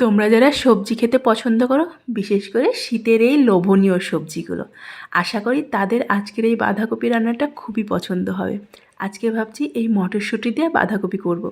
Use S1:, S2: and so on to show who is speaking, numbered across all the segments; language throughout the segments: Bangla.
S1: তোমরা যারা সবজি খেতে পছন্দ করো, বিশেষ করে শীতের এই লোভনীয় সবজিগুলো, আশা করি তাদের আজকের এই বাঁধাকপি রান্নাটা খুবই পছন্দ হবে। আজকে ভাবছি এই মটরশুঁটি দিয়ে বাঁধাকপি করব।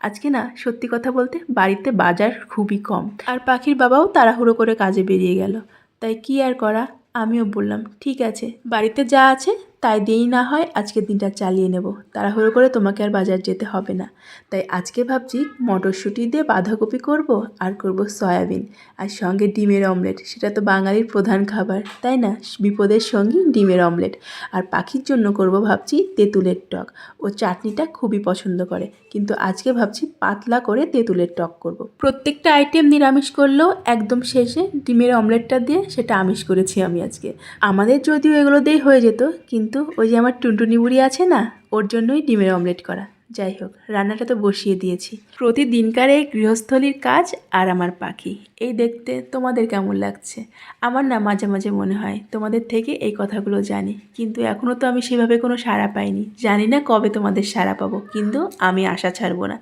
S1: আজকে না, সত্যি কথা বলতে বাড়িতে বাজার খুবই কম। আর পাখির বাবাও তাড়াহুড়ো করে কাজে বেরিয়ে গেল। তাই কি আর করা? আমিও বললাম, ঠিক আছে, বাড়িতে যা আছে তাই দিয়েই না হয় আজকের দিনটা চালিয়ে নেব। তাড়াহুড়ো করে তোমাকে আর বাজার যেতে হবে না। তাই আজকে ভাবছি মটরশুঁটি দিয়ে বাঁধাকপি করব আর করব সয়াবিন। আর সঙ্গে ডিমের অমলেট, সেটা তো বাঙালির প্রধান খাবার, তাই না? বিপদের সঙ্গী ডিমের অমলেট। আর পাখির জন্য করব ভাবছি তেঁতুলের টক। ও চাটনিটা খুবই পছন্দ করে, কিন্তু আজকে ভাবছি পাতলা করে তেঁতুলের টক করব। প্রত্যেকটা আইটেম নিরামিষ করলেও একদম শেষে ডিমের অমলেটটা দিয়ে সেটা আমিষ করেছি আমি আজকে। আমাদের যদিও এগুলো দিয়েই হয়ে যেত, কিন্তু ওই যে আমার টুনটুনি বুড়ি আছে না, ওর জন্যই ডিমের অমলেট করা। যাই হোক, রান্নাটা তো বসিয়ে দিয়েছি। প্রতিদিনকার এই গৃহস্থলীর কাজ আর আমার পাখি। এই দেখতে তোমাদের কেমন লাগছে? আমার না মাঝে মাঝে মনে হয় তোমাদের থেকে এই কথাগুলো জানি। কিন্তু এখনও তো আমি সেভাবে কোনো সাড়া পাইনি। জানি না কবে তোমাদের সাড়া পাবো, কিন্তু আমি আশা ছাড়বো না।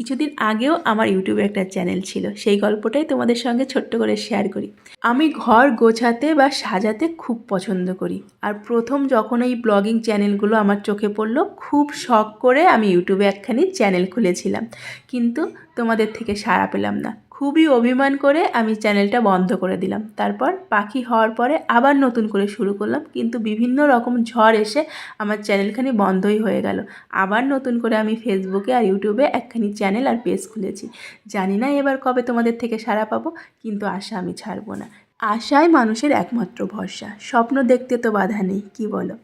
S1: কিছুদিন আগেও আমার ইউটিউবে একটা চ্যানেল ছিল। সেই গল্পটাই তোমাদের সঙ্গে ছোট্ট করে শেয়ার করি। আমি ঘর গোছাতে বা সাজাতে খুব পছন্দ করি। আর প্রথম যখন এই ব্লগিং চ্যানেলগুলো আমার চোখে পড়ল, খুব শখ করে আমি ইউটিউবে একখানি চ্যানেল খুলেছিলাম। কিন্তু তোমাদের থেকে সাড়া পেলাম না। খুবই অভিমান করে আমি চ্যানেলটা বন্ধ করে দিলাম। তারপর পাখি হওয়ার পরে আবার নতুন করে শুরু করলাম, কিন্তু বিভিন্ন রকম ঝড় এসে আমার চ্যানেলখানি বন্ধই হয়ে গেল। আবার নতুন করে আমি ফেসবুকে আর ইউটিউবে একখানি চ্যানেল আর পেজ খুলেছি। জানি না এবার কবে তোমাদের থেকে সাড়া পাবো, কিন্তু আশা আমি ছাড়বো না। আশাই মানুষের একমাত্র ভরসা, স্বপ্ন দেখতে তো বাধা নেই, কি বলো?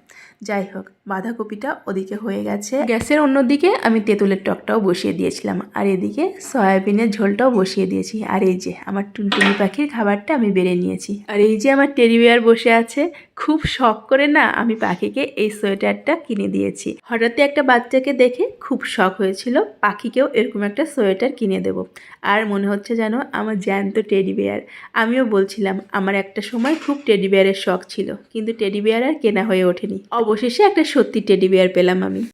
S1: যাই হোক, বাঁধাকপিটা ওদিকে হয়ে গেছে। গ্যাসের অন্যদিকে আমি তেঁতুলের টকটাও বসিয়ে দিয়েছিলাম। আর এদিকে সয়াবিনের ঝোলটাও বসিয়ে দিয়েছি। আর এই যে আমার টুনটুনি পাখির খাবারটা আমি বেড়ে নিয়েছি। আর এই যে আমার টেডি বিয়ার বসে আছে, খুব শখ করে না আমি পাখিকে এই সোয়েটারটা কিনে দিয়েছি। হঠাৎই একটা বাচ্চাকে দেখে খুব শখ হয়েছিল, পাখিকেও এরকম একটা সোয়েটার কিনে দেব। আর মনে হচ্ছে যেন আমার জ্যান্ত টেডি বিয়ার। আমিও বলছিলাম, আমার একটা সময় খুব টেডি বিয়ারের শখ ছিল, কিন্তু টেডি বিয়ার আর কেনা হয়ে ওঠেনি। অবশেষে একটা সত্যি টেডি বিয়ার পেলাম আমি।